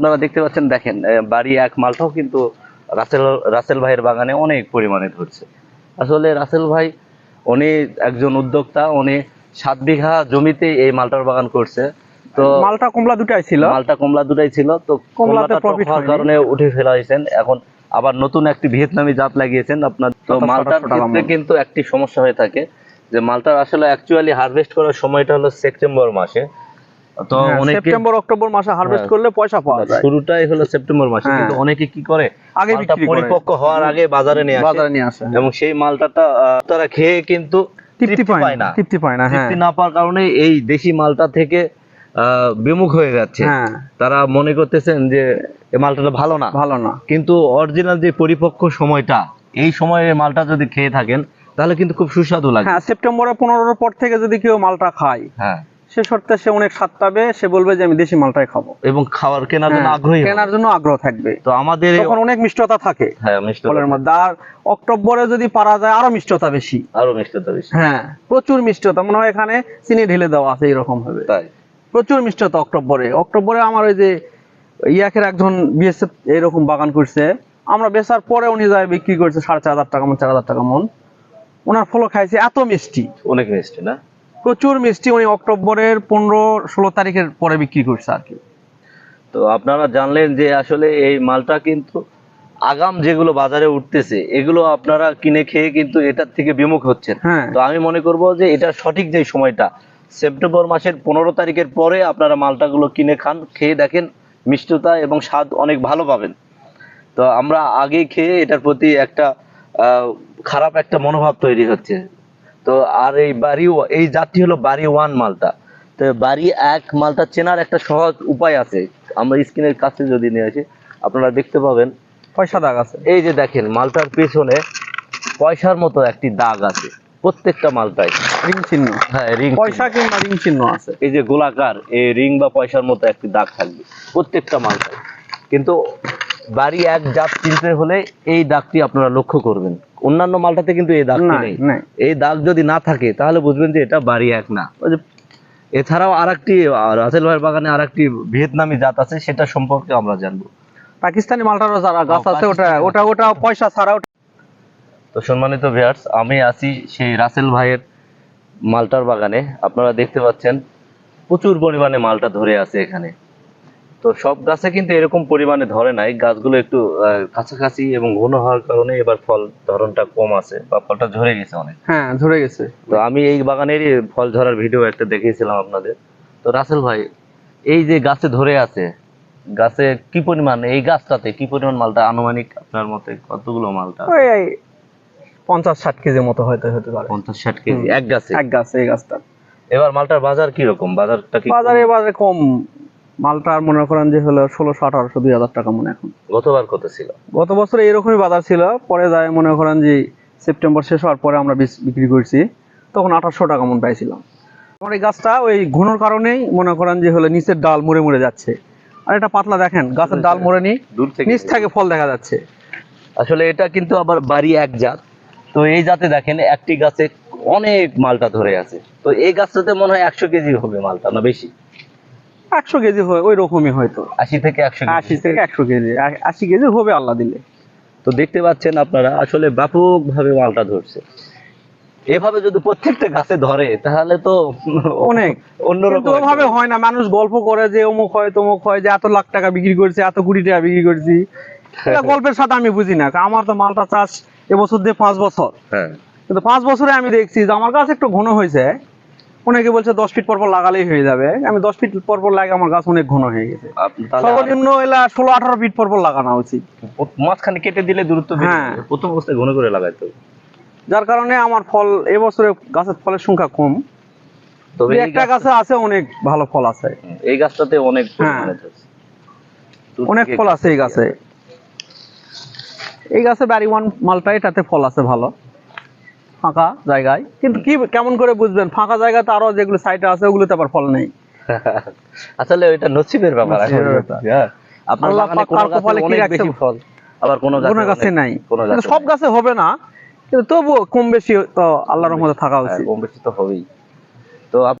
আপনারা দেখতে পাচ্ছেন দেখেন বাড়ি এক মালটাও কিন্তু রাসেল রাসেল ভাইয়ের বাগানে অনেক পরিমাণে ধরছে। আসলে রাসেল ভাই উনি একজন উদ্যোক্তা উনি সাত বিঘা জমিতে এই মালটার বাগান করছে। তো মালটা কমলা দুটাই ছিল। মালটা কমলা দুটাই ছিল তো কমলাটা হওয়ার কারণে উঠে ফেলা হয়েছেন। এখন আবার নতুন একটি ভিয়েতনামি জাত লাগিয়েছেন। আপনার তো মালটার ক্ষেত্রে কিন্তু একটি সমস্যা হয়ে থাকে যে মালটার আসলে অ্যাকচুয়ালি হারভেস্ট করার সময়টা হলো সেপ্টেম্বর মাসে। তো হ্যাঁ, অনেকে সেপ্টেম্বর অক্টোবর মাসে হারভেস্ট হ্যাঁ। করলে পয়সা পাওয়া যায়। শুরুটাই হলো সেপ্টেম্বর মাসে হ্যাঁ। কিন্তু অনেকে কি করে? আগে বিক্রি করে। পরিপক্ক হওয়ার আগে বাজারে নিয়ে আসে। বাজারে নিয়ে আসে। এবং সেই মালটাটা তারা খেয়ে কিন্তু তৃপ্তি পায় না। তৃপ্তি পায় না তৃপ্তি না পাওয়ার কারণে এই দেশি মালটা থেকে বিমুখ হয়ে যাচ্ছে। তারা মনে করতেছেন যে এই মালটাটা ভালো না। ভালো না। কিন্তু অরিজিনাল যে পরিপক্ক সময়টা এই সময়ে মালটা যদি খেয়ে থাকেন তাহলে কিন্তু খুব সুস্বাদু লাগে। হ্যাঁ সেপ্টেম্বরের পনেরোর পর থেকে যদি কেউ মালটা খায় হ্যাঁ। সে শর্তে সে অনেক স্বাদ পাবে সে বলবে যে আমি দেশি মালটাই খাব। এবং খাওয়ার কেনার জন্য হ্যাঁ, আগ্রহী কেনার জন্য আগ্রহ থাকবে। তো আমাদের তখন অনেক মিষ্টতা থাকে হ্যাঁ ফলের মধ্যে। আর অক্টোবরে যদি পারা যায় আরও মিষ্টতা বেশি। আরও মিষ্টতা বেশি। হ্যাঁ প্রচুর মিষ্টতা। মনে হয় এখানে চিনি ঢেলে দেওয়া আছে এরকম ভাবে। তাই। প্রচুর মিষ্টতা অক্টোবরে। অক্টোবরে আমার ওই যে ইয়াকের একজন বিএসএফ এরকম বাগান করছে। আমরা বেচার পরে উনি যায় বিক্রি করছে সাড়ে চার হাজার টাকা মন চার হাজার টাকা মন। ওনার ফলও খাইছে এত মিষ্টি। অনেক মিষ্টি না? প্রচুর মিষ্টি উনি অক্টোবরের পনেরো ষোলো তারিখের পরে বিক্রি করছে আর কি। তো আপনারা জানলেন যে আসলে এই মালটা কিন্তু আগাম যেগুলো বাজারে উঠতেছে এগুলো আপনারা কিনে খেয়ে কিন্তু এটার থেকে বিমুখ হচ্ছেন। হ্যাঁ। তো আমি মনে করব যে এটা সঠিক যে সময়টা সেপ্টেম্বর মাসের পনেরো তারিখের পরে আপনারা মালটাগুলো কিনে খান খেয়ে দেখেন মিষ্টতা এবং স্বাদ অনেক ভালো পাবেন। তো আমরা আগেই খেয়ে এটার প্রতি একটা আহ, খারাপ একটা মনোভাব তৈরি হচ্ছে। তো আর এই বাড়ি এই জাতটি হলো বাড়ি ওয়ান মালটা তো বাড়ি এক মালটা চেনার একটা সহজ উপায় আছে। আমরা স্ক্রিনের কাছে যদি নিয়ে আসি আপনারা দেখতে পাবেন। পয়সা দাগ আছে। এই যে দেখেন মালটার পেছনে পয়সার মতো একটি দাগ আছে প্রত্যেকটা মালটায় রিং চিহ্ন। হ্যাঁ রিং পয়সা কিংবা রিং চিহ্ন আছে। এই যে গোলাকার এই রিং বা পয়সার মতো একটি দাগ থাকবে প্রত্যেকটা মালটায় কিন্তু বাড়ি এক জাত চিনতে হলে এই দাগটি আপনারা লক্ষ্য করবেন। অন্যান্য মালটাতে কিন্তু এই দাগটি নেই এই দাগ যদি না থাকে তাহলে বুঝবেন যে এটা বাড়ি এক না। ওই যে এছাড়াও আরেকটি আহ, রাসেল ভাইয়ের বাগানে আরেকটি ভিয়েতনামি জাত আছে সেটা সম্পর্কে আমরা জানব। পাকিস্তানি মালটারও যারা গাছ আছে ওটা ওটা ওটা পয়সা ছাড়া তো সম্মানিত ভিউয়ার্স আমি আছি সেই রাসেল ভাইয়ের মালটার বাগানে। আপনারা দেখতে পাচ্ছেন প্রচুর পরিমাণে মালটা ধরে আছে এখানে। তো সব গাছে কিন্তু এরকম পরিমাণে ধরে নাই। গাছগুলো একটু কাছাকাছি এবং ঘন হওয়ার কারণে এবার ফল ধরনটা কম আছে বা ফলটা ঝরে গেছে অনেক। হ্যাঁ ধরে গেছে। তো আমি এই বাগানেরই ফল ঝরার ভিডিও একটা দেখিয়েছিলাম আপনাদের। তো রাসেল ভাই এই যে গাছে ধরে আছে গাছে কি পরিমাণ এই গাছটাতে কি পরিমাণ মালটা আনুমানিক আপনার মতে কতগুলো মালটা ওই পঞ্চাশ ষাট কেজির মতো হয়তো হতে পারে। পঞ্চাশ ষাট কেজি এক গাছে? এক গাছ এই গাছটা। এবার মালটার বাজার কি রকম বাজারটা কি বাজারে বাজারে কম মালটার মনে করেন যে হলো ষোলোশো আঠারোশো দুই হাজার টাকা মনে এখন। গতবার কত ছিল? গত বছর এরকমই বাজার ছিল পরে যায় মনে করেন যে সেপ্টেম্বর শেষ হওয়ার পরে আমরা বিক্রি করছি তখন আঠাশশো টাকা মন পাইছিলাম। আমার এই গাছটা ওই ঘনর কারণেই মনে করেন যে হলো নিচের ডাল মরে মরে যাচ্ছে। আর এটা পাতলা দেখেন গাছের ডাল মরে নি নিচ থেকে ফল দেখা যাচ্ছে। আসলে এটা কিন্তু আবার বাড়ি এক জাত। তো এই জাতে দেখেন একটি গাছে অনেক মালটা ধরে আছে। তো এই গাছটাতে মনে হয় একশো কেজি হবে মালটা না বেশি? একশো কেজি হয় ওই রকমই হয়তো। আশি থেকে একশো আশি থেকে একশো কেজি আশি কেজি হবে আল্লাহ দিলে। তো দেখতে পাচ্ছেন আপনারা আসলে ব্যাপকভাবে মালটা ধরছে। এভাবে যদি প্রত্যেকটা গাছে ধরে তাহলে তো অনেক। অন্যরকম ওভাবে হয় না। মানুষ গল্প করে যে অমুক হয় তমুক হয় যে এত লাখ টাকা বিক্রি করছে এত কোটি টাকা বিক্রি করছি। এটা গল্পের সাথে আমি বুঝি না। আমার তো মালটা চাষ এবছর দিয়ে পাঁচ বছর। হ্যাঁ। কিন্তু পাঁচ বছরে আমি দেখছি যে আমার গাছ একটু ঘন হয়েছে। অনেকে বলছে দশ ফিট পরপর লাগালেই হয়ে যাবে। আমি দশ ফিট পরপর লাগে আমার গাছ অনেক ঘন হয়ে গেছে। সর্বনিম্ন এলা ষোলো আঠারো ফিট পরপর লাগানো উচিত। মাঝখানে কেটে দিলে দূরত্ব হ্যাঁ। প্রথম অবস্থায় ঘন করে লাগাইতে হবে। যার কারণে আমার ফল এবছরে গাছের ফলের সংখ্যা কম। তবে এই একটা গাছে আছে অনেক ভালো ফল আছে। এই গাছটাতে অনেক হ্যাঁ। অনেক ফল আছে এই গাছে। এই গাছে বাড়ি ওয়ান মালটা এটাতে ফল আছে ভালো। ফাঁকা জায়গায়। কিন্তু কি কেমন করে বুঝবেন? ফাঁকা জায়গাতে আরও যেগুলো সাইডে আছে ওগুলোতে আবার ফল নেই। আসলে ওইটা নসিবের ব্যাপার। হ্যাঁ। আপনার আল্লাহ বাগানে পাক কার গাছে কপালে কি রাখছে? ফল আবার কোনো গাছে নাই। কোনো সব গাছে হবে না কিন্তু তবুও কম বেশি তো আল্লাহর রহমতে থাকা হ্যাঁ, উচিত। কম বেশি তো হবেই। তো